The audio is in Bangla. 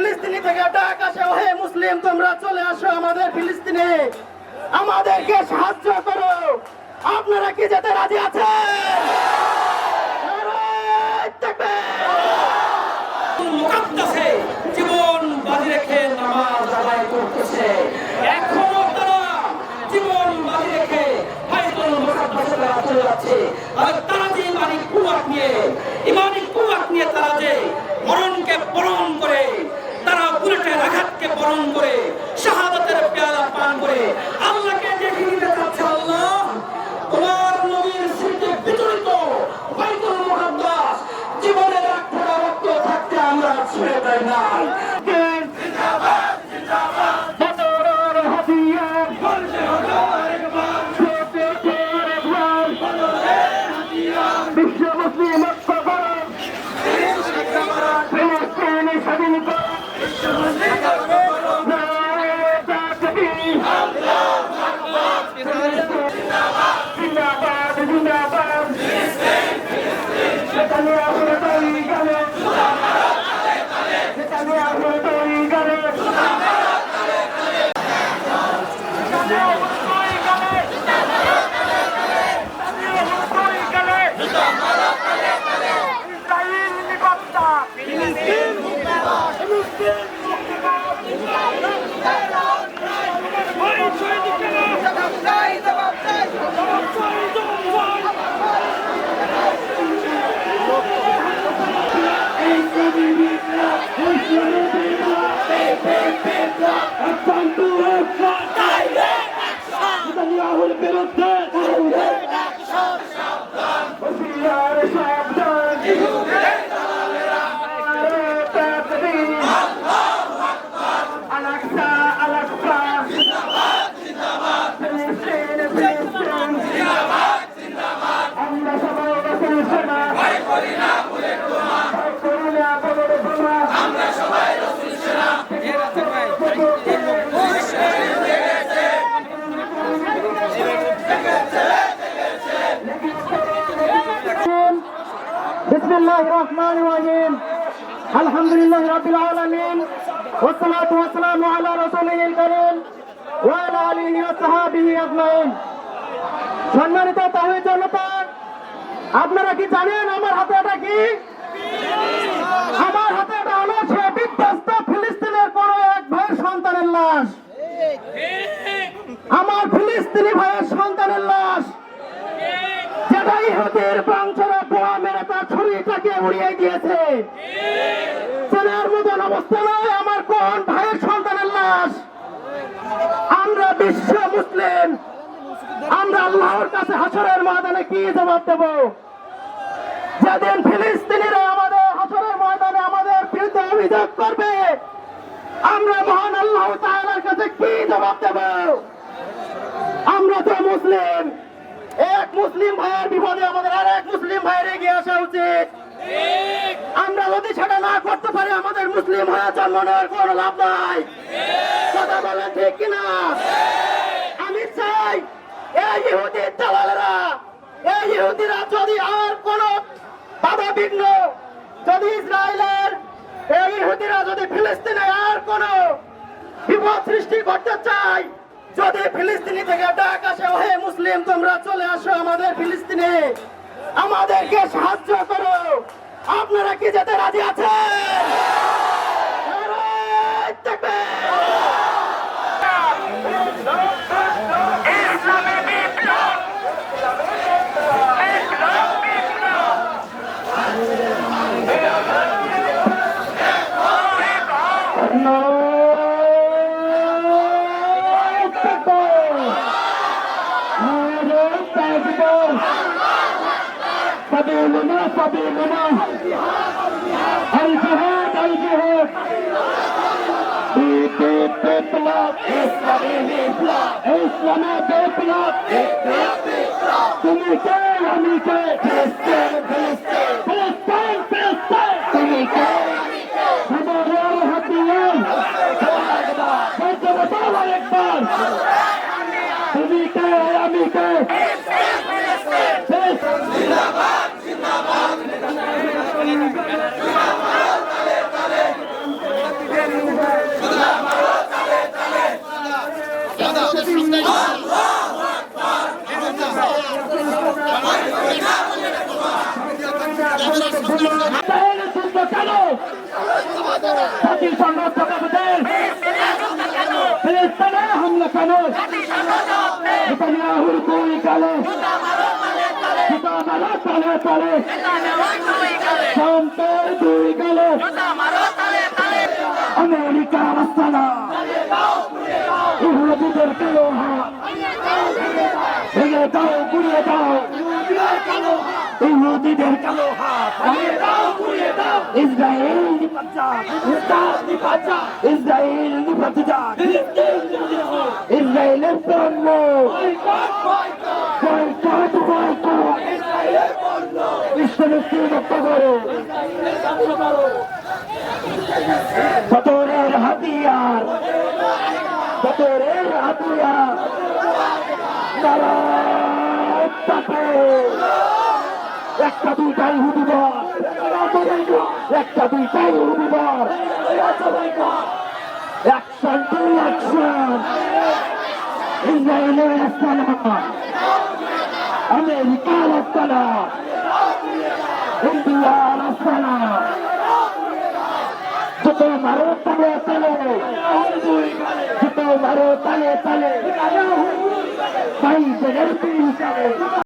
ফিলিস্তিনি থেকে ডাক আসে, ওহে মুসলিম, তোমরা চলে আসো আমাদের ফিলিস্তিনে। আমাদেরকে সাহায্য করো। আপনারা কি যেতে রাজি আছেন? জীবন বাজি রেখে জীবন রেখে চলে যাচ্ছে ইমানি কুয়াত নিয়ে তারা যে মরণকে বরণ করে তারা বুলেটের আঘাতকে বরণ করে, শাহাদাতের পেয়ালা পান করে আল্লাহকে দেখে নিতে চাচ্ছে আল্লাহ। তোমার নবীর স্মৃতি বিচলিত বাইতুল মুকাদ্দাস, জীবনের এক ফোঁটা রক্ত থাকতে আমরা ছেড়ে দেয় বিশ্ব মুসলিম ঐক্য করো। ফিলিস্তিনি স্বাধীন করো। নারায়ে তাকবীর। জিন্দাবাদ জিন্দাবাদ নেতানিয়াহুর তৈরি করে নেতানিয়াহুর তৈরি করে নেতানিয়াহুর বিরুদ্ধে بسم الله الرحمن الرحيم الحمد لله رب العالمين والصلاة والسلام على رسوله الكريم وعلى آله وصحابه أجمعين সম্মানিত তাহিদ জনতা আপনারা কি জানেন আমার হাতে এটা কি আমার হাতে এটা হলো সে বিধ্বস্ত ফিলিস্তিনের কোন এক ভাইয়ের সন্তানের লাশ আমার ফিলিস্তিনি ভাইয়ের সন্তানের লাশ যেটা ইহুদের বংশরা বোয়া মেরে তার ছুরিটাকে উড়িয়ে দিয়েছে। চেনার মতন অবস্থা নয় আমার কোন ভাইয়ের সন্তানের লাশ। আমরা বিশ্ব মুসলিম। আমরা আল্লাহর কাছে হাসরের ময়দানে কি জবাব দেব? যেদিন ফিলিস্তিনিরা আমাদের হাসরের ময়দানে আমাদের বিরুদ্ধে অভিযোগ করবে, আমরা মহান আল্লাহ তাআলার কাছে কি জবাব দেব? আমরা তো মুসলিম। এক মুসলিম ভাইয়ের বিপদে আমাদের আর এক মুসলিম ভাইয়ের এগিয়ে আসা উচিত। আমরা যদি সেটা না করতে পারি আমাদের মুসলিম হয়ে জন্ম নেওয়ার কোনো লাভ নাই। কথা বলেন ঠিক কিনা? আমি চাই এই ইহুদি দালালেরা এই ইহুদিরা যদি আর কোন বাধা বিঘ্ন যদি ইসরায়েলের এই ইহুদিরা যদি ফিলিস্তিনে আর কোন বিপদ সৃষ্টি করতে চায় যদি ফিলিস্তিনি থেকে ডাক আসে, ওহে মুসলিম, তোমরা চলে আসো আমাদের ফিলিস্তিনে। আমাদেরকে সাহায্য করো। আপনারা কি যেতে রাজি আছেন? سبيلنا سبيلنا الجهاد الجهاد بيت بيطلق اسلامي بيطلق اسلامي بيطلق তুমি কে আমি কে ফিলিস্তিন ফিলিস্তিন ফিলিস্তিন কেন জাতিসংঘ প্রকাশদের ফিলিস্তিনে হামলা কেন নেতানিয়াহুর গুলি কালে জুতা তালে তালে ট্রাম্পের দুই গেলে আমেরিকা আস্তানা ইহুদিদের কালো হাত ভেঙে দাও গুড়িয়ে দাও। ইহুদিদের কালো হাত। ভেঙে দাও গুড়িয়ে দাও। ইসরায়েল নিপাত যাক ইসরায়েল নিপাত যাক। ইসরায়েলের পণ্য বয়কট বয়কট। বিশ্বনেত্রী মুক্ত করো। বতরের হাতিয়ার। বতরের হাতিয়ার। একটা দুইটাই হুদিবার একটা দুইটাই হুদিবার অ্যাকশন টু অ্যাকশন ইসরায়েলের আস্তানা আমেরিকার আস্তানা ইন্ডিয়ার আস্তানা যত মারো তালে তালে যত মারো তালে তালে ভাই